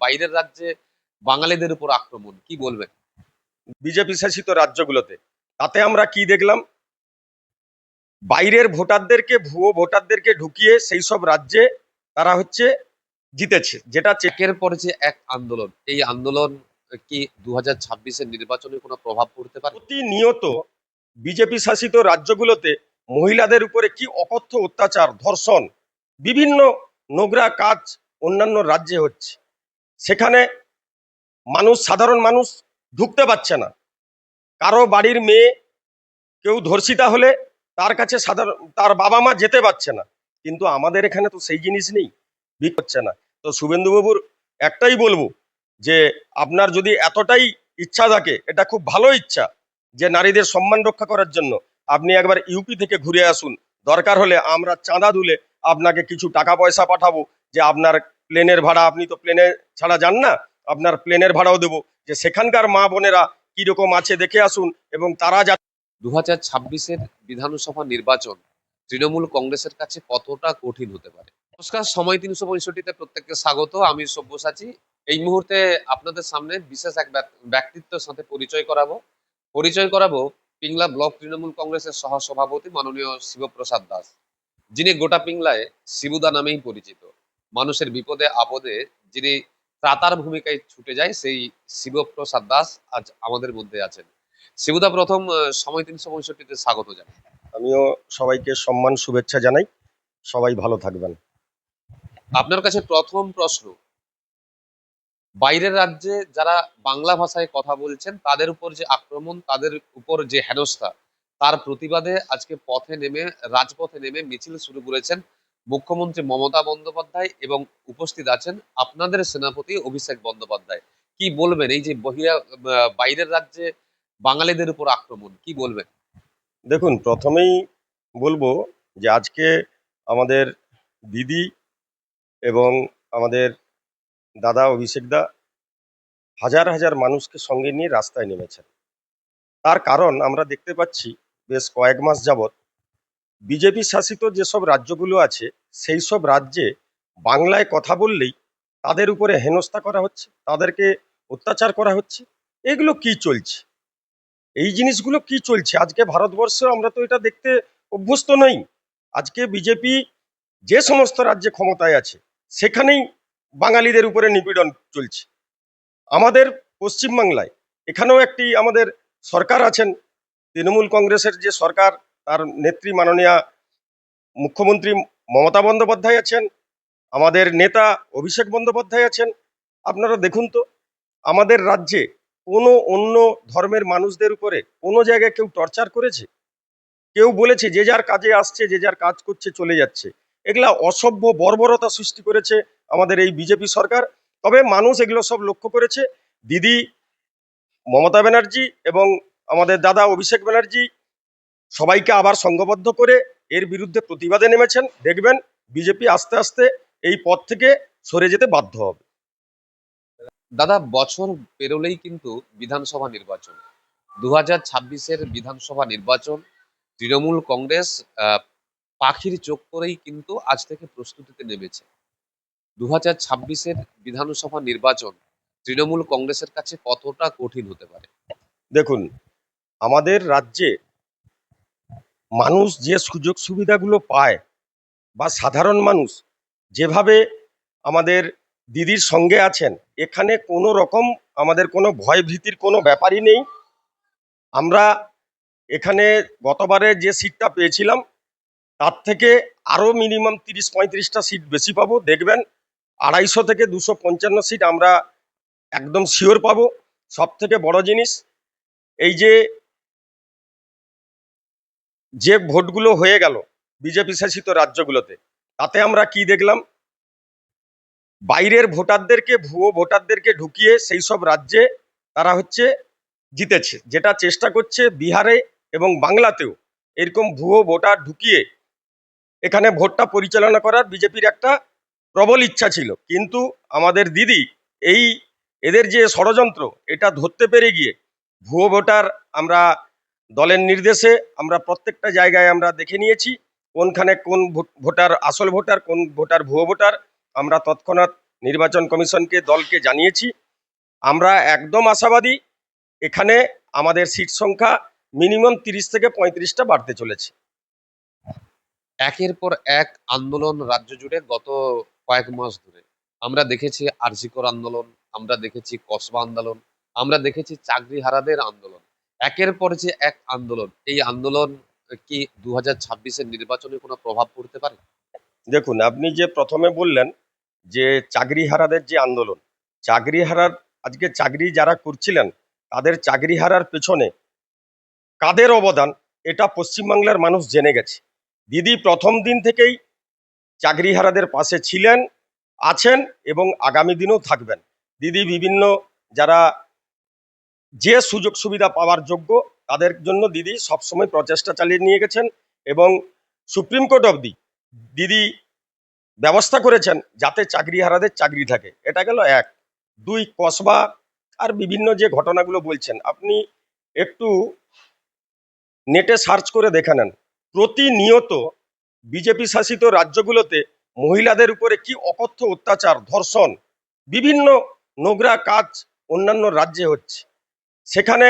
বাইরের রাজ্যে বাঙালিদের উপর আক্রমণ কি বলবেন? বিজেপি শাসিত রাজ্যগুলোতে তাতে আমরা কি দেখলাম? বাইরের ভোটারদেরকে ভুয়ো ভোটারদেরকে ঢুকিয়ে সেই সব রাজ্যে তারা হচ্ছে জিতেছে যেটা চে- একের পরে যে এক আন্দোলন এই আন্দোলন কি দু হাজার ছাব্বিশের নির্বাচনে কোনো প্রভাব পড়তে পারে? প্রতিনিয়ত বিজেপি শাসিত রাজ্যগুলোতে মহিলাদের উপরে কি অকথ্য অত্যাচার ধর্ষণ বিভিন্ন নোংরা কাজ অন্যান্য রাজ্যে হচ্ছে। সেখানে মানুষ, সাধারণ মানুষ ঢুকতে পারছে না। কারও বাড়ির মেয়ে কেউ ধর্ষিতা হলে তার কাছে সাধারণ, তার বাবা মা যেতে পারছে না। কিন্তু আমাদের এখানে তো সেই জিনিস নেই বিক হচ্ছে না। তো শুভেন্দুবাবুর একটাই বলব যে, আপনার যদি এতটাই ইচ্ছা থাকে, এটা খুব ভালো ইচ্ছা যে, নারীদের সম্মান রক্ষা করার জন্য আপনি একবার ইউপি থেকে ঘুরে আসুন। দরকার হলে আমরা চাঁদা তুলে আপনাকে কিছু টাকা পয়সা পাঠাবো যে আপনার প্লেনের ভাড়া, আপনি তো প্লেনে ছাড়া যান না, আপনার প্লেনের ভাড়াও দেবো। যে সেখানকার মা বোনেরা কীরকম আছে দেখে আসুন এবং তারা যা দু হাজার ছাব্বিশের বিধানসভা নির্বাচন তৃণমূল কংগ্রেসের কাছে কতটা কঠিন হতে পারে? নমস্কার, সময় তিনশো পঁয়ষট্টিতে প্রত্যেককে স্বাগত। আমি সব্যসাচী। এই মুহূর্তে আপনাদের সামনে বিশেষ এক ব্যক- ব্যক্তিত্বের সাথে পরিচয় করাবো। পরিচয় করাবো পিংলা ব্লক তৃণমূল কংগ্রেসের সহ সভাপতি মাননীয় শিবপ্রসাদ দাস। যিনি গোটা পিংলায় শিবুদা নামেই পরিচিত মানুষের বিপদে আপদে যিনি ত্রাতার ভূমিকায় ছুটে যায় সেই শিবপ্রসাদ দাস আজ আমাদের মধ্যে আছেন। শিবুদা প্রথম সময় তিনশো পঁয়ষট্টিতে স্বাগত জানাই। আমিও সবাইকে সম্মান শুভেচ্ছা জানাই। সবাই ভালো থাকবেন। আপনার কাছে প্রথম প্রশ্ন বাইরের রাজ্যে যারা বাংলা ভাষায় কথা বলছেন তাদের উপর যে আক্রমণ তাদের উপর যে হেনস্থা তার প্রতিবাদে আজকে পথে নেমে, রাজপথে নেমে মিছিল শুরু করেছেন মুখ্যমন্ত্রী মমতা বন্দ্যোপাধ্যায় এবং উপস্থিত আছেন আপনাদের সেনাপতি অভিষেক বন্দ্যোপাধ্যায়। কি বলবেন? এই যে বহিরা বাইরের রাজ্যে বাঙালিদের উপর আক্রমণ, কি বলবেন? দেখুন, প্রথমেই বলব যে আজকে আমাদের দিদি এবং আমাদের দাদা অভিষেক দা হাজার হাজার মানুষকে সঙ্গে নিয়ে রাস্তায় নেমেছেন। তার কারণ আমরা দেখতে পাচ্ছি বেশ কয়েক মাস যাবৎ বিজেপি শাসিত যেসব রাজ্যগুলো আছে, সেই সব রাজ্যে বাংলায় কথা বললেই তাদের উপরে হেনস্থা করা হচ্ছে, তাদেরকে অত্যাচার করা হচ্ছে। এগুলো কি চলছে? এই জিনিসগুলো কি চলছে? আজকে ভারতবর্ষে আমরা তো এটা দেখতে অভ্যস্ত নই। আজকে বিজেপি যে সমস্ত রাজ্যে ক্ষমতায় আছে, সেখানেই বাঙালিদের উপরে নিপীড়ন চলছে। আমাদের পশ্চিমবাংলায় এখানেও একটি আমাদের সরকার আছেন তৃণমূল কংগ্রেসের যে সরকার, তার নেত্রী মাননীয়া মুখ্যমন্ত্রী মমতা বন্দ্যোপাধ্যায় আছেন, আমাদের নেতা অভিষেক বন্দ্যোপাধ্যায় আছেন, আপনারা দেখুন তো, আমাদের রাজ্যে কোনো অন্য ধর্মের মানুষদের উপরে কোনো জায়গায় কেউ টর্চার করেছে? কেউ বলেছে যে যার কাজে আসছে, যে যার কাজ করছে, চলে যাচ্ছে। এগুলা অসভ্য বর্বরতা সৃষ্টি করেছে আমাদের এই বিজেপি সরকার। তবে মানুষ এগুলো সব লক্ষ্য করেছে। দিদি মমতা ব্যানার্জি এবং আমাদের দাদা অভিষেক ব্যানার্জি সবাইকে আবার সংঘবদ্ধ করে এর বিরুদ্ধে প্রতিবাদে নেমেছেন। দেখবেন বিজেপি আস্তে আস্তে এই পথ থেকে সরে যেতে বাধ্য হবে। দাদা বছর পেরোলেই কিন্তু বিধানসভা নির্বাচন। দু হাজার ছাব্বিশের বিধানসভা নির্বাচন তৃণমূল কংগ্রেস পাখির চোখ করেই কিন্তু আজ থেকে প্রস্তুতিতে নেমেছে। দু হাজার ছাব্বিশের বিধানসভা নির্বাচন তৃণমূল কংগ্রেসের কাছে কতটা কঠিন হতে পারে? দেখুন আমাদের রাজ্যে মানুষ যে সুযোগ সুবিধাগুলো পায় বা সাধারণ মানুষ যেভাবে আমাদের দিদির সঙ্গে আছেন, এখানে কোনো রকম আমাদের কোনো ভয় ভীতির কোনো ব্যাপারই নেই। আমরা এখানে গতবারে যে সিটটা পেয়েছিলাম, তার থেকে আরও মিনিমাম তিরিশ পঁয়ত্রিশটা সিট বেশি পাবো। দেখবেন আড়াইশো থেকে দুশো পঞ্চান্ন সিট আমরা একদম শিওর পাবো। সব থেকে বড় জিনিস, এই যে যে ভোটগুলো হয়ে গেল বিজেপি শাসিত রাজ্যগুলোতে, তাতে আমরা কি দেখলাম? বাইরের ভোটারদেরকে, ভুয়ো ভোটারদেরকে ঢুকিয়ে সেই সব রাজ্যে তারা হচ্ছে জিতেছে, যেটা চেষ্টা করছে বিহারে এবং বাংলাতেও এরকম ভুয়ো ভোটার ঢুকিয়ে এখানে ভোটটা পরিচালনা করার বিজেপির একটা প্রবল ইচ্ছা ছিল। কিন্তু আমাদের দিদি এই এদের যে ষড়যন্ত্র, এটা ধরতে পেরে গিয়ে ভুয়ো ভোটার আমরা দলের নির্দেশে আমরা প্রত্যেকটা জায়গায় আমরা দেখে নিয়েছি কোনখানে কোন ভোটার আসল ভোটার, কোন ভোটার ভুয়ো ভোটার। আমরা তৎক্ষণাৎ নির্বাচন কমিশনকে, দলকে জানিয়েছি। আমরা একদম আশাবাদী, এখানে আমাদের সিট সংখ্যা মিনিমাম তিরিশ থেকে পঁয়ত্রিশটা বাড়তে চলেছে। একের পর এক আন্দোলন রাজ্য জুড়ে গত কয়েক মাস ধরে। আমরা দেখেছি আরজিকর আন্দোলন, আমরা দেখেছি কসবা আন্দোলন, আমরা দেখেছি চাকরি হারাদের আন্দোলন। একের পর যে এক আন্দোলন, এই আন্দোলন কি দু হাজার ছাব্বিশের নির্বাচনে কোনো প্রভাব পড়তে পারে? দেখুন, আপনি যে প্রথমে বললেন যে চাকরি হারাদের যে আন্দোলন চাকরি হারার আজকে চাকরি যারা করছিলেন, তাদের চাকরি হারার পেছনে কাদের অবদান, এটা পশ্চিমবাংলার মানুষ জেনে গেছে। দিদি প্রথম দিন থেকেই চাকরি হারাদের পাশে ছিলেন, আছেন এবং আগামী দিনেও থাকবেন। দিদি বিভিন্ন যারা যে সুযোগ সুবিধা পাওয়ার যোগ্য, তাদের জন্য দিদি সবসময় প্রচেষ্টা চালিয়ে নিয়ে গেছেন এবং সুপ্রিম কোর্ট অবধি দিদি ব্যবস্থা করেছেন যাতে চাকরি হারাদের চাকরি থাকে। এটা গেল এক। দুই, কসবা আর বিভিন্ন যে ঘটনাগুলো বলছেন, আপনি একটু নেটে সার্চ করে দেখে নেন। প্রতিনিয়ত বিজেপি শাসিত রাজ্যগুলোতে মহিলাদের উপরে কি অকথ্য অত্যাচার, ধর্ষণ, বিভিন্ন নোংরা কাজ অন্যান্য রাজ্যে হচ্ছে। সেখানে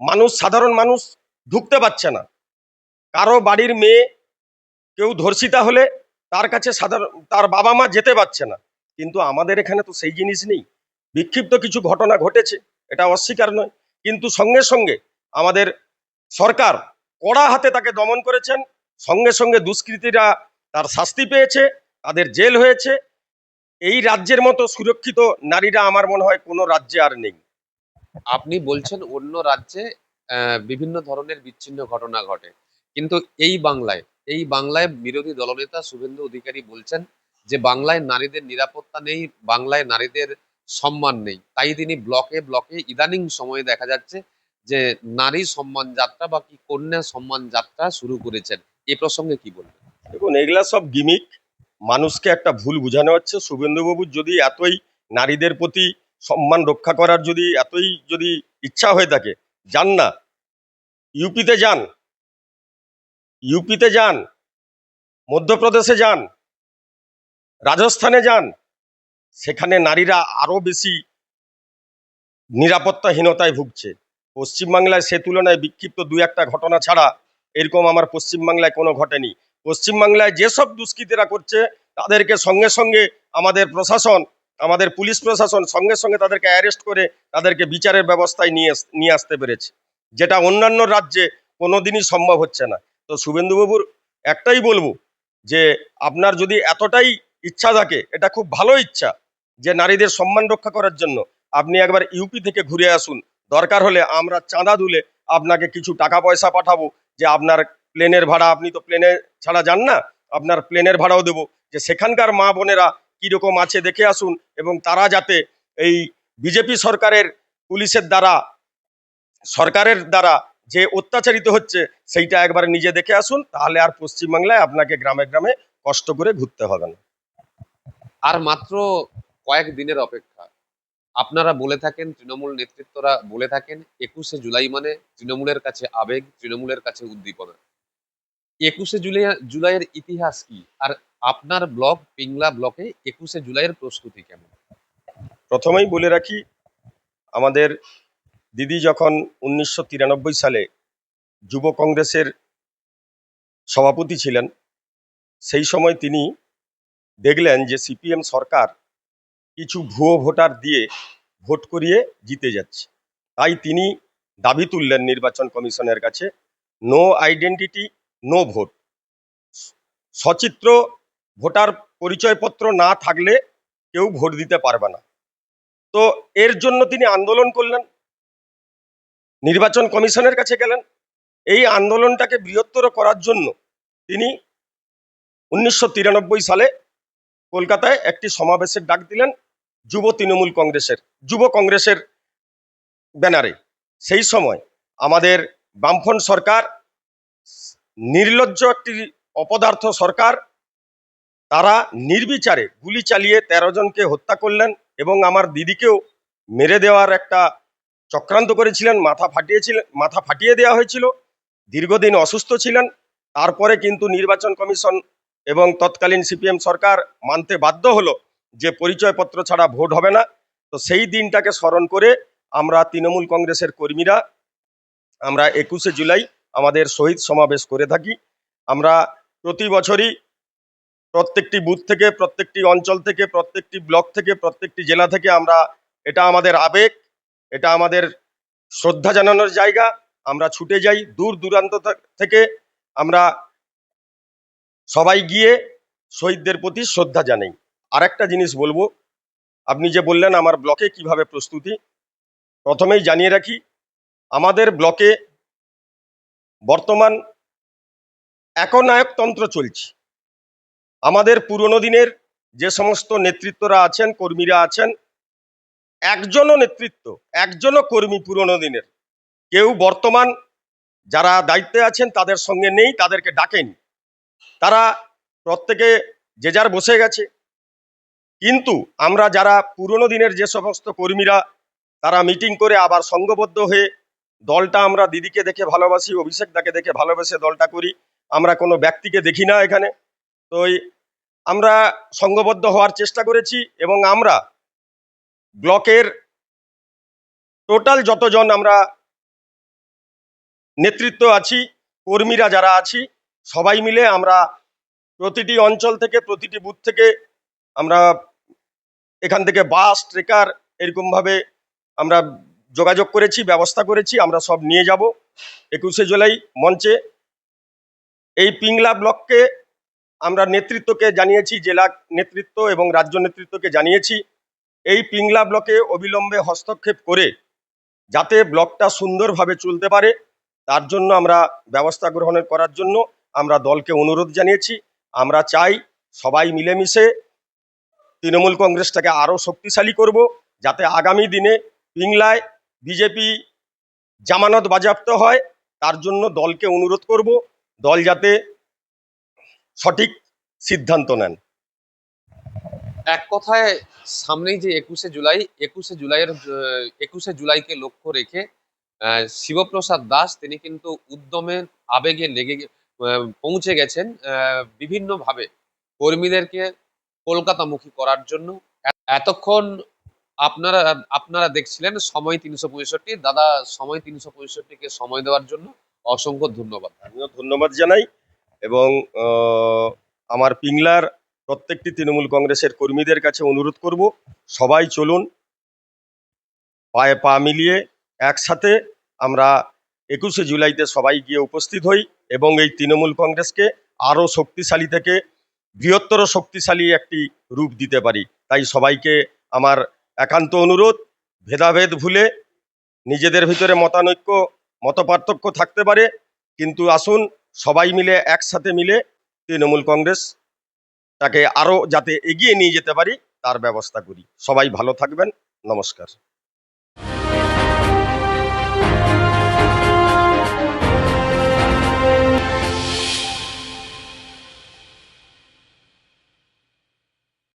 মানুষ, সাধারণ মানুষ ঢুকতে পারছে না। কারও বাড়ির মেয়ে কেউ ধর্ষিতা হলে তার কাছে সাধারণ, তার বাবা মা যেতে পারছে না। কিন্তু আমাদের এখানে তো সেই জিনিস নেই। বিক্ষিপ্ত কিছু ঘটনা ঘটেছে, এটা অস্বীকার নয়। কিন্তু সঙ্গে সঙ্গে আমাদের সরকার কড়া হাতে তাকে দমন করেছেন। সঙ্গে সঙ্গে দুষ্কৃতীরা তার শাস্তি পেয়েছে, তাদের জেল হয়েছে। এই রাজ্যের মতো সুরক্ষিত নারীরা আমার মনে হয় কোনো রাজ্যে আর নেই। আপনি বলছেন অন্য রাজ্যে বিভিন্ন ধরনের বিচ্ছিন্ন ঘটনা ঘটে। কিন্তু এই বাংলায় এই বাংলায় বিরোধী দলনেতা শুভেন্দু অধিকারী বলছেন যে বাংলায় নারীদের নিরাপত্তা নেই, বাংলায় নারীদের সম্মান নেই। তাই তিনি ব্লকে ব্লকে ইদানিং সময়ে দেখা যাচ্ছে যে নারী সম্মান যাত্রা বা কি কন্যা সম্মান যাত্রা শুরু করেছেন। এ প্রসঙ্গে কি বলবেন? দেখুন, এগুলা সব গিমিক। মানুষকে একটা ভুল বোঝানো হচ্ছে। শুভেন্দুবাবুর যদি এতই নারীদের প্রতি সম্মান রক্ষা করার যদি এতই যদি ইচ্ছা হয়ে থাকে, যান না। ইউপিতে যান। ইউপিতে যান। মধ্যপ্রদেশে যান। রাজস্থানে যান। সেখানে নারীরা আরও বেশি নিরাপত্তাহীনতায় ভুগছে। পশ্চিমবাংলায় সে তুলনায় বিক্ষিপ্ত দু একটা ঘটনা ছাড়া এরকম আমার পশ্চিমবাংলায় কোনো ঘটেনি। পশ্চিমবাংলায় যেসব দুষ্কৃতীরা করছে, তাদেরকে সঙ্গে সঙ্গে আমাদের প্রশাসন আমাদের পুলিশ প্রশাসন সঙ্গে সঙ্গে তাদেরকে অ্যারেস্ট করে তাদেরকে বিচারের ব্যবস্থায় নিয়ে নিয়ে আসতে পেরেছে। যেটা অন্যান্য রাজ্যে কোনোদিনই সম্ভব হচ্ছে না। তো শুভেন্দুবাবুর একটাই বলব যে, আপনার যদি এতটাই ইচ্ছা থাকে, এটা খুব ভালো ইচ্ছা যে, নারীদের সম্মান রক্ষা করার জন্য আপনি একবার ইউপি থেকে ঘুরে আসুন। দরকার হলে আমরা চাঁদা তুলে আপনাকে কিছু টাকা পয়সা পাঠাবো যে, আপনার প্লেনের ভাড়া, আপনি তো প্লেনে ছাড়া যান না, আপনার প্লেনের ভাড়াও দেবো। যে, সেখানকার মা বোনেরা কীরকম আছে দেখে আসুন এবং তারা যাতে এই বিজেপি সরকারের পুলিশের দ্বারা, সরকারের দ্বারা যে অত্যাচারিত হচ্ছে সেইটা একবার নিজে দেখে আসুন, তাহলে আর পশ্চিমবাংলায় আপনাকে গ্রামে গ্রামে কষ্ট করে ঘুরতে হবে না। আর মাত্র কয়েক দিনের অপেক্ষা। আপনারা বলে থাকেন, তৃণমূল নেতৃত্বরা বলে থাকেন, একুশে জুলাই মানে তৃণমূলের কাছে আবেগ, তৃণমূলের কাছে উদ্দীপনা। একুশে জুলাই, জুলাইয়ের ইতিহাস কি? আর আপনার ব্লক পিংলা ব্লকে একুশে জুলাইয়ের প্রস্তুতি কেমন? প্রথমেই বলে রাখি, আমাদের দিদি যখন উনিশশো তিরানব্বই সালে যুব কংগ্রেসের সভাপতি ছিলেন, সেই সময় তিনি দেখলেন যে সিপিএম সরকার কিছু ভুয়ো ভোটার দিয়ে ভোট করিয়ে জিতে যাচ্ছে। তাই তিনি দাবি তুললেন নির্বাচন কমিশনের কাছে নো আইডেন্টিটি নো ভোট। সচিত্র ভোটার পরিচয়পত্র না থাকলে কেউ ভোট দিতে পারবে না। তো এর জন্য তিনি আন্দোলন করলেন, নির্বাচন কমিশনের কাছে গেলেন। এই আন্দোলনটাকে বৃহত্তর করার জন্য তিনি উনিশশো তিরানব্বই সালে কলকাতায় একটি সমাবেশের ডাক দিলেন যুব তৃণমূল কংগ্রেসের, যুব কংগ্রেসের ব্যানারে। সেই সময় আমাদের বামফ্রন্ট সরকার নির্লজ্জ একটি অপদার্থ সরকার। তারা নির্বিচারে গুলি চালিয়ে তেরো জনকে হত্যা করলেন এবং আমার দিদিকেও মেরে দেওয়ার একটা চক্রান্ত করেছিলেন, মাথা ফাটিয়েছিলেন মাথা ফাটিয়ে দেওয়া হয়েছিল। দীর্ঘদিন অসুস্থ ছিলেন, তারপরে কিন্তু নির্বাচন কমিশন এবং তৎকালীন সিপিএম সরকার মানতে বাধ্য হলো যে পরিচয়পত্র ছাড়া ভোট হবে না। তো সেই দিনটাকে স্মরণ করে আমরা তৃণমূল কংগ্রেসের কর্মীরা, আমরা একুশে জুলাই আমাদের শহীদ সমাবেশ করে থাকি। আমরা প্রতি বছরই প্রত্যেকটি বুথ থেকে, প্রত্যেকটি অঞ্চল থেকে, প্রত্যেকটি ব্লক থেকে, প্রত্যেকটি জেলা থেকে আমরা এটা আমাদের আবেগ, এটা আমাদের শ্রদ্ধা জানানোর জায়গা। আমরা ছুটে যাই দূর দূরান্ত থেকে। আমরা সবাই গিয়ে শহীদদের প্রতি শ্রদ্ধা জানাই। আর একটা জিনিস বলব, আপনি যে বললেন আমার ব্লকে কীভাবে প্রস্তুতি, প্রথমেই জানিয়ে রাখি, আমাদের ব্লকে বর্তমান একনায়কতন্ত্র চলছে। আমাদের পুরনো দিনের যে সমস্ত নেতৃত্বরা আছেন, কর্মীরা আছেন, একজনও নেতৃত্ব, একজনও কর্মী পুরনো দিনের। কেউ বর্তমান যারা দায়িত্বে আছেন, তাদের সঙ্গে নেই, তাদেরকে ডাকেনি। তারা প্রত্যেকে যে যার বসে গেছে। কিন্তু আমরা যারা পুরনো দিনের যে সমস্ত কর্মীরা, তারা মিটিং করে আবার সংঘবদ্ধ হয়ে দলটা আমরা দিদিকে দেখে ভালোবাসি, অভিষেক দাকে দেখে ভালোবেসে দলটা করি। আমরা কোনো ব্যক্তিকে দেখি না এখানে। তো আমরা সংঘবদ্ধ হওয়ার চেষ্টা করেছি এবং আমরা ব্লকের টোটাল যতজন আমরা নেতৃত্ব আছি, কর্মীরা যারা আছি, সবাই মিলে আমরা প্রতিটি অঞ্চল থেকে, প্রতিটি বুথ থেকে আমরা এখান থেকে বাস, ট্রেকার এরকমভাবে আমরা যোগাযোগ করেছি, ব্যবস্থা করেছি, আমরা সব নিয়ে যাব। একুশে জুলাই মঞ্চে এই পিংলা ব্লককে আমরা নেতৃত্বকে জানিয়েছি, জেলা নেতৃত্ব এবং রাজ্য নেতৃত্বকে জানিয়েছি। এই পিংলা ব্লকে অবিলম্বে হস্তক্ষেপ করে যাতে ব্লকটা সুন্দরভাবে চলতে পারে, তার জন্য আমরা ব্যবস্থা গ্রহণের করার জন্য আমরা দলকে অনুরোধ জানিয়েছি। আমরা চাই সবাই মিলেমিশে তৃণমূল কংগ্রেসটাকে আরও শক্তিশালী করব, যাতে আগামী দিনে পিংলায় বিজেপি জামানত বাজেয়াপ্ত হয়, তার জন্য দলকে অনুরোধ করব, দল যাতে সঠিক সিদ্ধান্ত নেন। এক কথায়, সামনেই যে একুশে জুলাই, একুশে জুলাইয়ের একুশে জুলাইকে লক্ষ্য রেখে শিবপ্রসাদ দাস, তিনি কিন্তু উদ্যমে আবেগে লেগে পৌঁছে গেছেন বিভিন্নভাবে কর্মীদেরকে কলকাতামুখী করার জন্য। এতক্ষণ আপনারা আপনারা দেখছিলেন সময় তিনশো পঁয়ষট্টি। দাদা, সময় তিনশো পঁয়ষট্টিকে সময় দেওয়ার জন্য অসংখ্য ধন্যবাদ। আমিও ধন্যবাদ জানাই এবং আমার পিংলার প্রত্যেকটি তৃণমূল কংগ্রেসের কর্মীদের কাছে অনুরোধ করব, সবাই চলুন, পায়ে পা মিলিয়ে একসাথে আমরা একুশে জুলাইতে সবাই গিয়ে উপস্থিত হই এবং এই তৃণমূল কংগ্রেসকে আরও শক্তিশালী থেকে বৃহত্তর শক্তিশালী একটি রূপ দিতে পারি। তাই সবাইকে আমার একান্ত অনুরোধ, ভেদাভেদ ভুলে নিজেদের ভিতরে মতানৈক্য, মতপার্থক্য থাকতে পারে, কিন্তু আসুন সবাই মিলে একসাথে মিলে তৃণমূল কংগ্রেস তাকে আরও যাতে এগিয়ে নিয়ে যেতে পারি, তার ব্যবস্থা করি। সবাই ভালো থাকবেন। নমস্কার।